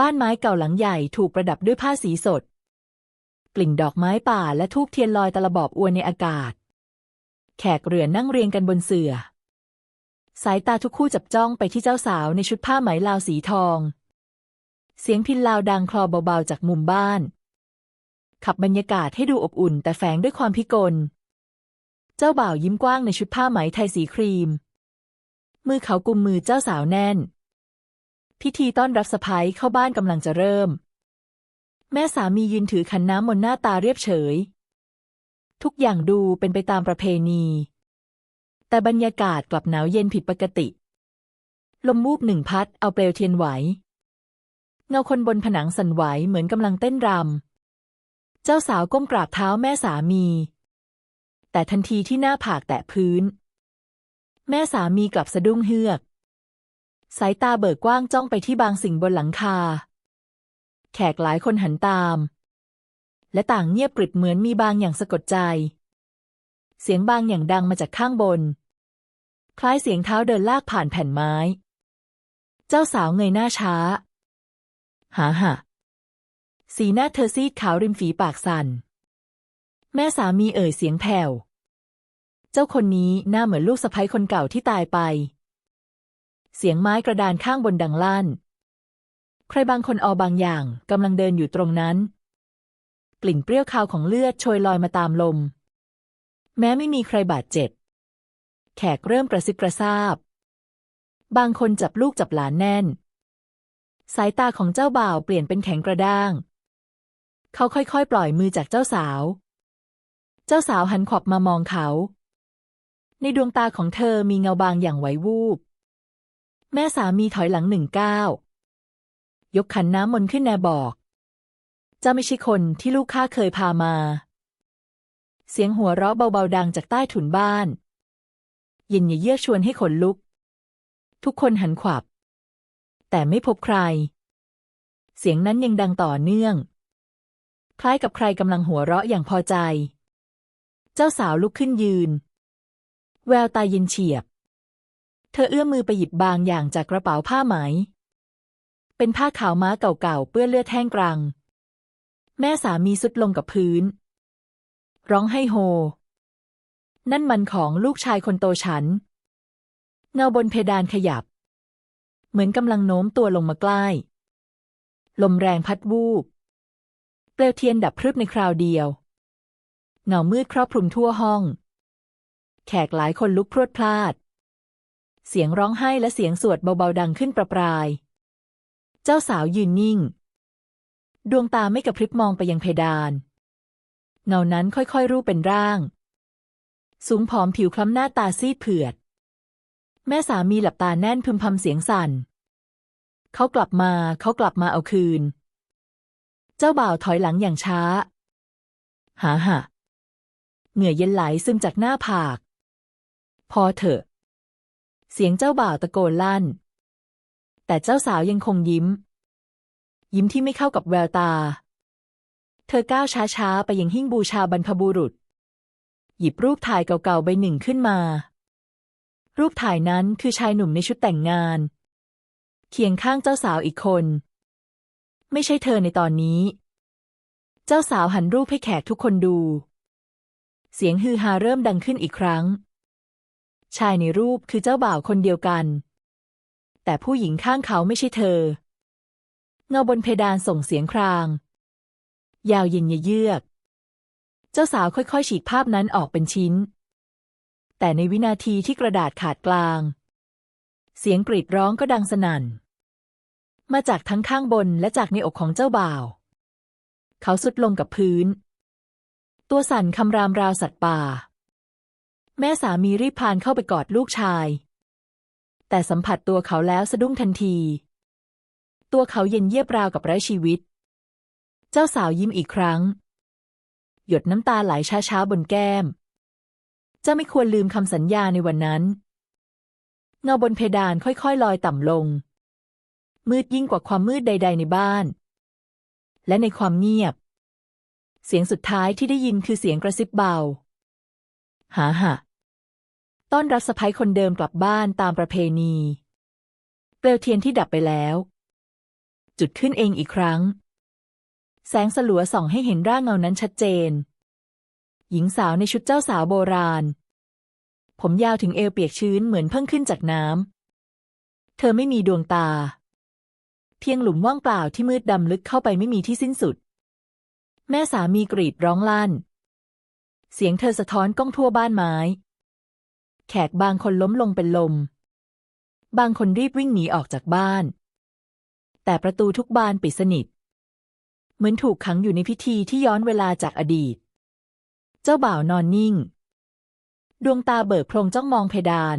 บ้านไม้เก่าหลังใหญ่ถูกประดับด้วยผ้าสีสด กลิ่นดอกไม้ป่าและทูบเทียนลอยตะลบอบอวนในอากาศ แขกเรือนั่งเรียงกันบนเสื่อ สายตาทุกคู่จับจ้องไปที่เจ้าสาวในชุดผ้าไหมลาวสีทอง เสียงพินลาวดังคลอเบาๆจากมุมบ้าน ขับบรรยากาศให้ดูอบอุ่นแต่แฝงด้วยความพิกล เจ้าบ่าวยิ้มกว้างในชุดผ้าไหมไทยสีครีม มือเขากุมมือเจ้าสาวแน่น พิธีต้อนรับสะพ้ายเข้าบ้านกำลังจะเริ่ม แม่สามียืนถือขันน้ำมนต์หน้าตาเรียบเฉย ทุกอย่างดูเป็นไปตามประเพณี แต่บรรยากาศกลับหนาวเย็นผิดปกติ ลมมูบหนึ่งพัดเอาเปลวเทียนไหว เงาคนบนผนังสั่นไหวเหมือนกำลังเต้นรำ เจ้าสาวก้มกราบเท้าแม่สามี แต่ทันทีที่หน้าผากแตะพื้น แม่สามีกลับสะดุ้งเฮือก สายตาเบิกกว้างจ้องไปที่บางสิ่งบนหลังคา แขกหลายคนหันตาม และต่างเงียบกริบเหมือนมีบางอย่างสะกดใจ เสียงบางอย่างดังมาจากข้างบน คล้ายเสียงเท้าเดินลากผ่านแผ่นไม้ เจ้าสาวเงยหน้าช้า หาหะสีหน้าเธอซีดขาวริมฝีปากสัน่น แม่สามีเอ่ยเสียงแผ่ว เจ้าคนนี้หน้าเหมือนลูกสะใภ้คนเก่าที่ตายไป เสียงไม้กระดานข้างบนดังลั่น ใครบางคนเอาบางอย่างกำลังเดินอยู่ตรงนั้น กลิ่นเปรี้ยวคาวของเลือดโชยลอยมาตามลม แม้ไม่มีใครบาดเจ็บ แขกเริ่มกระซิบกระซาบบางคนจับลูกจับหลานแน่น สายตาของเจ้าบ่าวเปลี่ยนเป็นแข็งกระด้าง เขาค่อยๆ ปล่อยมือจากเจ้าสาว เจ้าสาวหันขวับมามองเขา ในดวงตาของเธอมีเงาบางอย่างไหววูบ แม่สามีถอยหลังหนึ่งก้าวยกขันน้ำมนต์ขึ้นแนบอกจ้าไม่ใช่คนที่ลูกข้าเคยพามา เสียงหัวเราะเบาๆดังจากใต้ถุนบ้านเย็นอย่าเยือกชวนให้ขนลุก ทุกคนหันขวับ แต่ไม่พบใคร เสียงนั้นยังดังต่อเนื่อง คล้ายกับใครกำลังหัวเราะอย่างพอใจ เจ้าสาวลุกขึ้นยืน แววตาเย็นเฉียบ เธอเอื้อมมือไปหยิบบางอย่างจากกระเป๋าผ้าไหม เป็นผ้าขาวม้าเก่าๆ เปื้อนเลือดแห้งกรัง แม่สามีสุดลงกับพื้น ร้องให้โฮ นั่นมันของลูกชายคนโตฉัน เงาบนเพดานขยับ เหมือนกำลังโน้มตัวลงมาใกล้ ลมแรงพัดวูบ เปลวเทียนดับพรึบในคราวเดียว เงามืดครอบคลุมทั่วห้อง แขกหลายคนลุกพรวดพลาด เสียงร้องไห้และเสียงสวดเบาๆดังขึ้นประปราย เจ้าสาวยืนนิ่ง ดวงตาไม่กระพริบมองไปยังเพดาน เงานั้นค่อยๆ รูปเป็นร่าง สูงผอมผิวคล้ำหน้าตาซีดเผือด แม่สามีหลับตาแน่นพึมพำเสียงสั่น เขากลับมา เขากลับมาเอาคืน เจ้าบ่าวถอยหลังอย่างช้า หาหะเหงื่อเย็นไหลซึมจากหน้าผาก พอเถอะ เสียงเจ้าบ่าวตะโกนลั่น แต่เจ้าสาวยังคงยิ้ม ยิ้มที่ไม่เข้ากับแววตา เธอก้าวช้าๆ ไปยังหิ้งบูชาบรรพบุรุษ หยิบรูปถ่ายเก่าๆใบหนึ่งขึ้นมา รูปถ่ายนั้นคือชายหนุ่มในชุดแต่งงาน เคียงข้างเจ้าสาวอีกคน ไม่ใช่เธอในตอนนี้ เจ้าสาวหันรูปให้แขกทุกคนดู เสียงฮือฮาเริ่มดังขึ้นอีกครั้ง ชายในรูปคือเจ้าบ่าวคนเดียวกัน แต่ผู้หญิงข้างเขาไม่ใช่เธอ เงาบนเพดานส่งเสียงคราง ยาวเย็นเยือก เจ้าสาวค่อยๆ ฉีกภาพนั้นออกเป็นชิ้น แต่ในวินาทีที่กระดาษขาดกลาง เสียงกรีดร้องก็ดังสนั่น มาจากทั้งข้างบนและจากในอกของเจ้าบ่าว เขาสุดลงกับพื้น ตัวสั่นคำรามราวสัตว์ป่า แม่สามีรีบพานเข้าไปกอดลูกชาย แต่สัมผัสตัวเขาแล้วสะดุ้งทันที ตัวเขาเย็นเยียบราวกับไร้ชีวิต เจ้าสาวยิ้มอีกครั้ง หยดน้ำตาไหลช้าๆบนแก้ม เจ้าไม่ควรลืมคำสัญญาในวันนั้น เงาบนเพดานค่อยๆลอยต่ำลง มืดยิ่งกว่าความมืดใด ๆ ในบ้าน และในความเงียบ เสียงสุดท้ายที่ได้ยินคือเสียงกระซิบเบาหาหะ ต้อนรับสะพ้ยคนเดิมกลับบ้านตามประเพณี เปลวเทียนที่ดับไปแล้ว จุดขึ้นเองอีกครั้ง แสงสลัวส่องให้เห็นร่างเงานั้นชัดเจน หญิงสาวในชุดเจ้าสาวโบราณ ผมยาวถึงเอวเปียกชื้นเหมือนเพิ่งขึ้นจากน้ำ เธอไม่มีดวงตา เพียงหลุมว่างเปล่าที่มืดดำลึกเข้าไปไม่มีที่สิ้นสุด แม่สามีกรีดร้องลั่น เสียงเธอสะท้อนก้องทั่วบ้านไม้ แขกบางคนล้มลงเป็นลม บางคนรีบวิ่งหนีออกจากบ้าน แต่ประตูทุกบานปิดสนิท เหมือนถูกขังอยู่ในพิธีที่ย้อนเวลาจากอดีต เจ้าบ่าวนอนนิ่ง ดวงตาเบิกโพรงจ้องมองเพดาน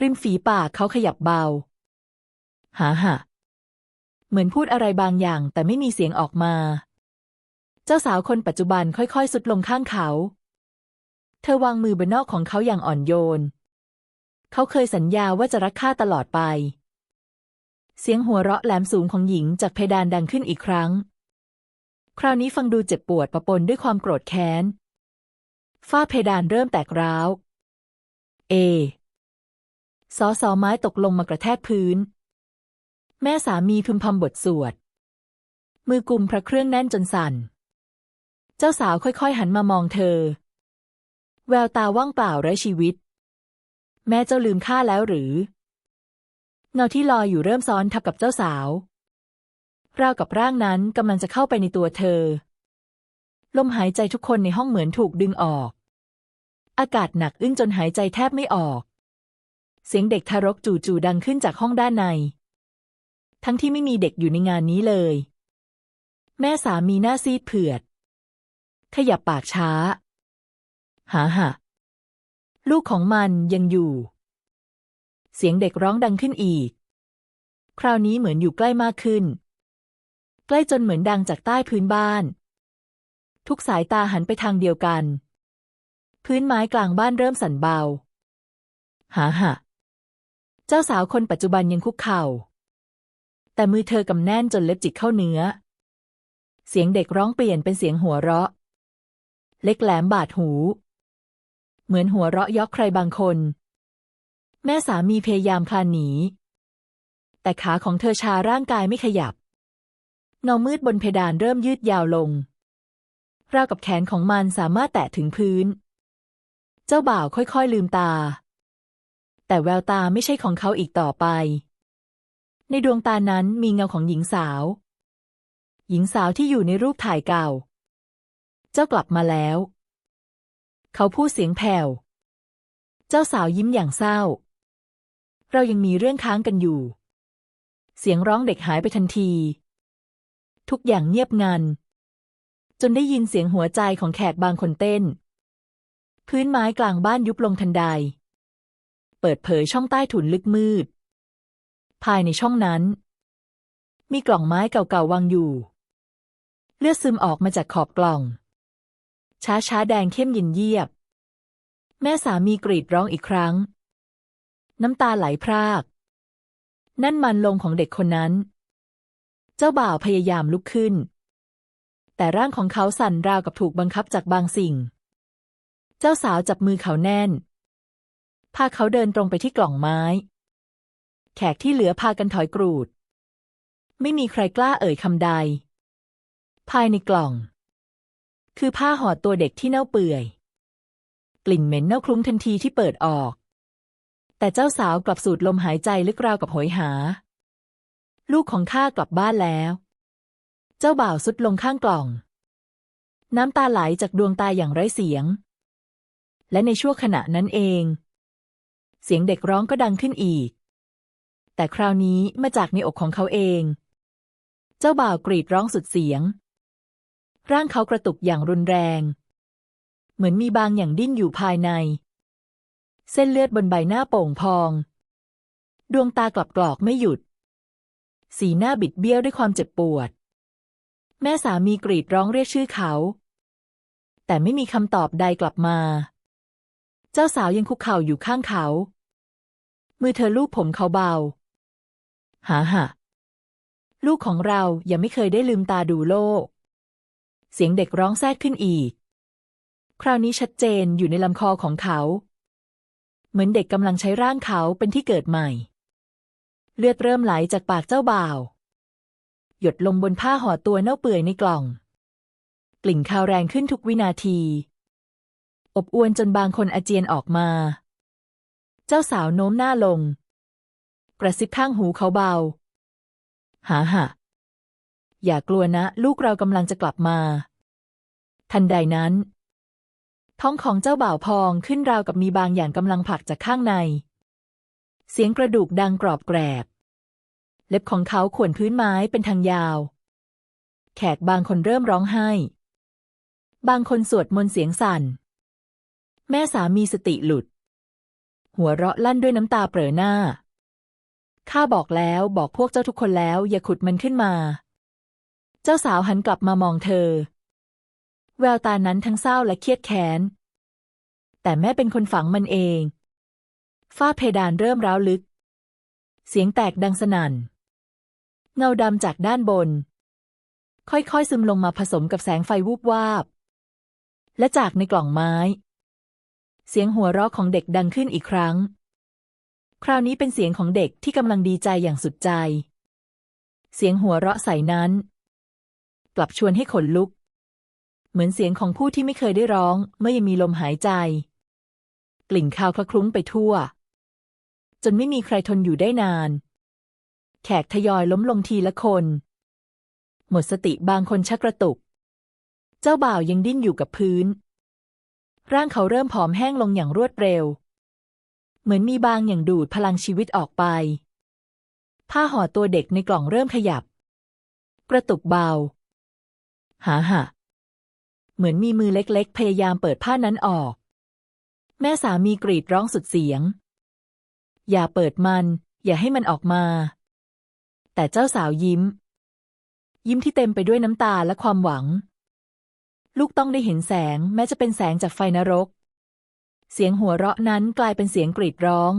ริมฝีปากเขาขยับเบา หาหะเหมือนพูดอะไรบางอย่างแต่ไม่มีเสียงออกมา เจ้าสาวคนปัจจุบันค่อยๆสุดลงข้างเขา เธอวางมือบนนอกของเขาอย่างอ่อนโยน เขาเคยสัญญาว่าจะรักข้าตลอดไป เสียงหัวเราะแหลมสูงของหญิงจากเพดานดังขึ้นอีกครั้ง คราวนี้ฟังดูเจ็บปวดประปนด้วยความโกรธแค้น ฝ้าเพดานเริ่มแตกร้าว เอซอซอไม้ตกลงมากระแทกพื้น แม่สามีพึมพำบทสวด มือกุมพระเครื่องแน่นจนสั่น เจ้าสาวค่อยๆหันมามองเธอ แววตาว่างเปล่าไร้ชีวิต แม่เจ้าลืมข้าแล้วหรือ เงาที่ลอยอยู่เริ่มซ้อนทับกับเจ้าสาวราวกับร่างนั้นกำลังจะเข้าไปในตัวเธอ ลมหายใจทุกคนในห้องเหมือนถูกดึงออก อากาศหนักอึ้งจนหายใจแทบไม่ออก เสียงเด็กทารกจู่ๆดังขึ้นจากห้องด้านใน ทั้งที่ไม่มีเด็กอยู่ในงานนี้เลย แม่สามีหน้าซีดเผือด ขยับปากช้า หาหะลูกของมันยังอยู่ เสียงเด็กร้องดังขึ้นอีก คราวนี้เหมือนอยู่ใกล้มากขึ้น ใกล้จนเหมือนดังจากใต้พื้นบ้าน ทุกสายตาหันไปทางเดียวกัน พื้นไม้กลางบ้านเริ่มสั่นเบา หาหะเจ้าสาวคนปัจจุบันยังคุกเข่า แต่มือเธอกำแน่นจนเล็บจิกเข้าเนื้อ เสียงเด็กร้องเปลี่ยนเป็นเสียงหัวเราะ เล็กแหลมบาดหู เหมือนหัวเราะยอกใครบางคน แม่สามีพยายามคลานหนี แต่ขาของเธอชาร่างกายไม่ขยับเงามืดบนเพดานเริ่มยืดยาวลง ราวกับแขนของมันสามารถแตะถึงพื้น เจ้าบ่าวค่อยๆลืมตา แต่แววตาไม่ใช่ของเขาอีกต่อไป ในดวงตานั้นมีเงาของหญิงสาว หญิงสาวที่อยู่ในรูปถ่ายเก่า เจ้ากลับมาแล้ว เขาพูดเสียงแผ่ว เจ้าสาวยิ้มอย่างเศร้า เรายังมีเรื่องค้างกันอยู่ เสียงร้องเด็กหายไปทันที ทุกอย่างเงียบงัน จนได้ยินเสียงหัวใจของแขกบางคนเต้น พื้นไม้กลางบ้านยุบลงทันใด เปิดเผยช่องใต้ถุนลึกมืด ภายในช่องนั้น มีกล่องไม้เก่าๆวางอยู่ เลือดซึมออกมาจากขอบกล่อง ช้าช้าแดงเข้มเย็นเยียบ แม่สามีกรีดร้องอีกครั้ง น้ำตาไหลพราก นั่นมันลงของเด็กคนนั้น เจ้าบ่าวพยายามลุกขึ้น แต่ร่างของเขาสั่นราวกับถูกบังคับจากบางสิ่ง เจ้าสาวจับมือเขาแน่น พาเขาเดินตรงไปที่กล่องไม้ แขกที่เหลือพากันถอยกรูด ไม่มีใครกล้าเอ่ยคำใด ภายในกล่อง คือผ้าห่อตัวเด็กที่เน่าเปื่อย กลิ่นเหม็นเน่าคลุ้งทันทีที่เปิดออก แต่เจ้าสาวกลับสูดลมหายใจลึกราวกับโหยหา ลูกของข้ากลับบ้านแล้ว เจ้าบ่าวสุดลงข้างกล่อง น้ำตาไหลจากดวงตาอย่างไร้เสียง และในชั่วขณะนั้นเอง เสียงเด็กร้องก็ดังขึ้นอีก แต่คราวนี้มาจากในอกของเขาเอง เจ้าบ่าวกรีดร้องสุดเสียง ร่างเขากระตุกอย่างรุนแรง เหมือนมีบางอย่างดิ้นอยู่ภายใน เส้นเลือดบนใบหน้าโป่งพอง ดวงตากลับกรอกไม่หยุด สีหน้าบิดเบี้ยวด้วยความเจ็บปวด แม่สามีกรีดร้องเรียกชื่อเขา แต่ไม่มีคำตอบใดกลับมา เจ้าสาวยังคุกเข่าอยู่ข้างเขา มือเธอลูบผมเขาเบา หาหะลูกของเรายังไม่เคยได้ลืมตาดูโลก เสียงเด็กร้องแทรกขึ้นอีก คราวนี้ชัดเจนอยู่ในลำคอของเขา เหมือนเด็กกำลังใช้ร่างเขาเป็นที่เกิดใหม่ เลือดเริ่มไหลจากปากเจ้าบ่าว หยดลงบนผ้าห่อตัวเน่าเปื่อยในกล่อง กลิ่นคาวแรงขึ้นทุกวินาที อบอวนจนบางคนอาเจียนออกมา เจ้าสาวโน้มหน้าลง กระซิบข้างหูเขาเบา หาหะ อย่ากลัวนะ ลูกเรากำลังจะกลับมา ทันใดนั้น ท้องของเจ้าบ่าวพองขึ้นราวกับมีบางอย่างกำลังผลักจากข้างใน เสียงกระดูกดังกรอบแกรบ เล็บของเขาข่วนพื้นไม้เป็นทางยาว แขกบางคนเริ่มร้องไห้ บางคนสวดมนต์เสียงสั่น แม่สามีสติหลุด หัวเราะลั่นด้วยน้ำตาเปรอหน้าข้าบอกแล้วบอกพวกเจ้าทุกคนแล้ว อย่าขุดมันขึ้นมา เจ้าสาวหันกลับมามองเธอ แววตานั้นทั้งเศร้าและเครียดแค้น แต่แม่เป็นคนฝังมันเอง ฝ้าเพดานเริ่มร้าวลึก เสียงแตกดังสนั่น เงาดำจากด้านบน ค่อยๆซึมลงมาผสมกับแสงไฟวูบวาบ และจากในกล่องไม้ เสียงหัวเราะของเด็กดังขึ้นอีกครั้ง คราวนี้เป็นเสียงของเด็กที่กำลังดีใจอย่างสุดใจ เสียงหัวเราะใสนั้น กลับชวนให้ขนลุก เหมือนเสียงของผู้ที่ไม่เคยได้ร้อง เมื่อยังมีลมหายใจ กลิ่นคาวคละคลุ้งไปทั่ว จนไม่มีใครทนอยู่ได้นาน แขกทยอยล้มลงทีละคน หมดสติบางคนชักกระตุก เจ้าบ่าวยังดิ้นอยู่กับพื้น ร่างเขาเริ่มผอมแห้งลงอย่างรวดเร็ว เหมือนมีบางอย่างดูดพลังชีวิตออกไป ผ้าห่อตัวเด็กในกล่องเริ่มขยับ กระตุกเบา หาหะเหมือนมีมือเล็กๆ พยายามเปิดผ้านั้นออก แม่สามีกรีดร้องสุดเสียง อย่าเปิดมัน อย่าให้มันออกมา แต่เจ้าสาวยิ้ม ยิ้มที่เต็มไปด้วยน้ำตาและความหวัง ลูกต้องได้เห็นแสง แม้จะเป็นแสงจากไฟนรก เสียงหัวเราะนั้นกลายเป็นเสียงกรีดร้อง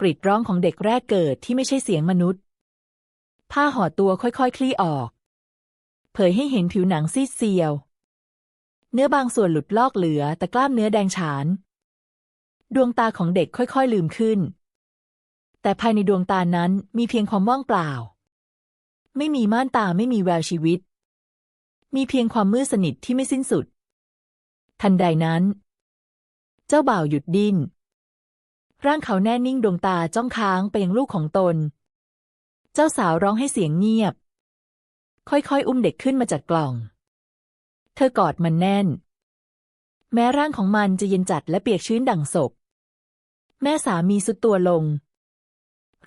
กรีดร้องของเด็กแรกเกิดที่ไม่ใช่เสียงมนุษย์ ผ้าห่อตัวค่อยๆ คลี่ออก เผยให้เห็นผิวหนังซีดเซียว เนื้อบางส่วนหลุดลอกเหลือ แต่กล้ามเนื้อแดงฉาน ดวงตาของเด็กค่อยๆลืมขึ้น แต่ภายในดวงตานั้นมีเพียงความว่างเปล่า ไม่มีม่านตาไม่มีแววชีวิต มีเพียงความมืดสนิทที่ไม่สิ้นสุด ทันใดนั้น เจ้าบ่าวหยุดดิ้นร่างเขาแน่นิ่งดวงตาจ้องค้างไปยังลูกของตน เจ้าสาวร้องให้เสียงเงียบ ค่อยๆ อุ้มเด็กขึ้นมาจากกล่อง เธอกอดมันแน่น แม้ร่างของมันจะเย็นจัดและเปียกชื้นดั่งศพ แม่สามีสุดตัวลง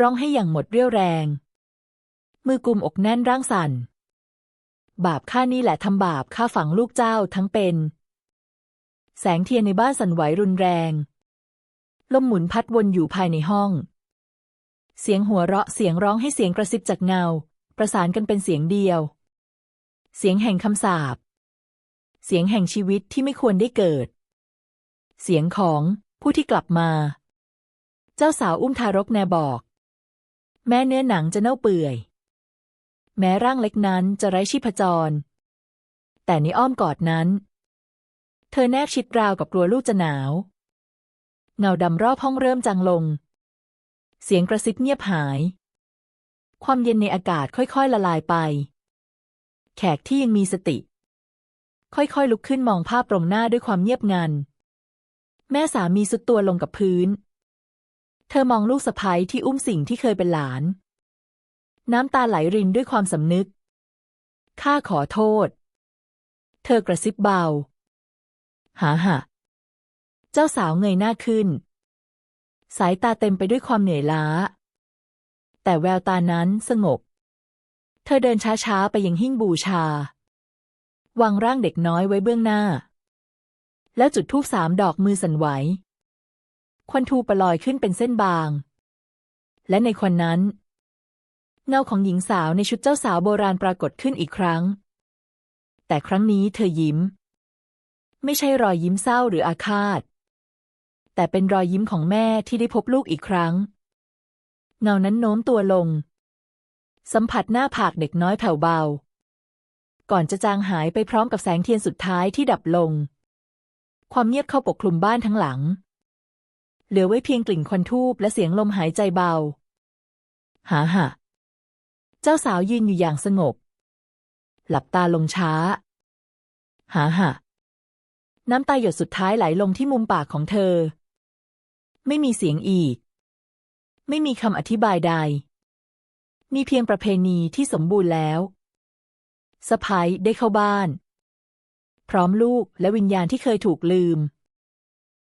ร้องให้อย่างหมดเรี่ยวแรง มือกุมอกแน่นร่างสั่น บาปข้านี่แหละทำบาปข้าฝังลูกเจ้าทั้งเป็น แสงเทียนในบ้านสั่นไหวรุนแรง ลมหมุนพัดวนอยู่ภายในห้องเสียงหัวเราะเสียงร้องให้เสียงกระซิบจากเงา ประสานกันเป็นเสียงเดียว เสียงแห่งคำสาป เสียงแห่งชีวิตที่ไม่ควรได้เกิด เสียงของผู้ที่กลับมา เจ้าสาวอุ้มทารกแนบอก แม้เนื้อหนังจะเน่าเปื่อย แม้ร่างเล็กนั้นจะไร้ชีพจร แต่ในอ้อมกอดนั้น เธอแนบชิดราวกับกลัวลูกจะหนาว เงาดำรอบห้องเริ่มจางลง เสียงกระซิบเงียบหาย ความเย็นในอากาศค่อยๆละลายไป แขกที่ยังมีสติ ค่อยๆลุกขึ้นมองภาพตรงหน้าด้วยความเงียบงัน แม่สามีสุดตัวลงกับพื้น เธอมองลูกสะใภ้ที่อุ้มสิ่งที่เคยเป็นหลาน น้ำตาไหลรินด้วยความสำนึก ข้าขอโทษ เธอกระซิบเบา หาหะเจ้าสาวเงยหน้าขึ้น สายตาเต็มไปด้วยความเหนื่อยล้า แต่แววตานั้นสงบ เธอเดินช้าๆ ไปยังหิ้งบูชา วางร่างเด็กน้อยไว้เบื้องหน้า แล้วจุดธูปสามดอกมือสั่นไหว ควันทูประลอยขึ้นเป็นเส้นบาง และในควันนั้น เงาของหญิงสาวในชุดเจ้าสาวโบราณปรากฏขึ้นอีกครั้ง แต่ครั้งนี้เธอยิ้ม ไม่ใช่รอยยิ้มเศร้าหรืออาฆาต แต่เป็นรอยยิ้มของแม่ที่ได้พบลูกอีกครั้ง เงานั้นโน้มตัวลง สัมผัสหน้าผากเด็กน้อยแผ่วเบา ก่อนจะจางหายไปพร้อมกับแสงเทียนสุดท้ายที่ดับลง ความเงียบเข้าปกคลุมบ้านทั้งหลัง เหลือไว้เพียงกลิ่นควันทูบและเสียงลมหายใจเบา หาหะเจ้าสาวยืนอยู่อย่างสงบ หลับตาลงช้า หาหะน้ำตาหยดสุดท้ายไหลลงที่มุมปากของเธอ ไม่มีเสียงอีก ไม่มีคำอธิบายใด มีเพียงประเพณีที่สมบูรณ์แล้วสะพ้ยได้เข้าบ้าน พร้อมลูกและวิญญาณที่เคยถูกลืม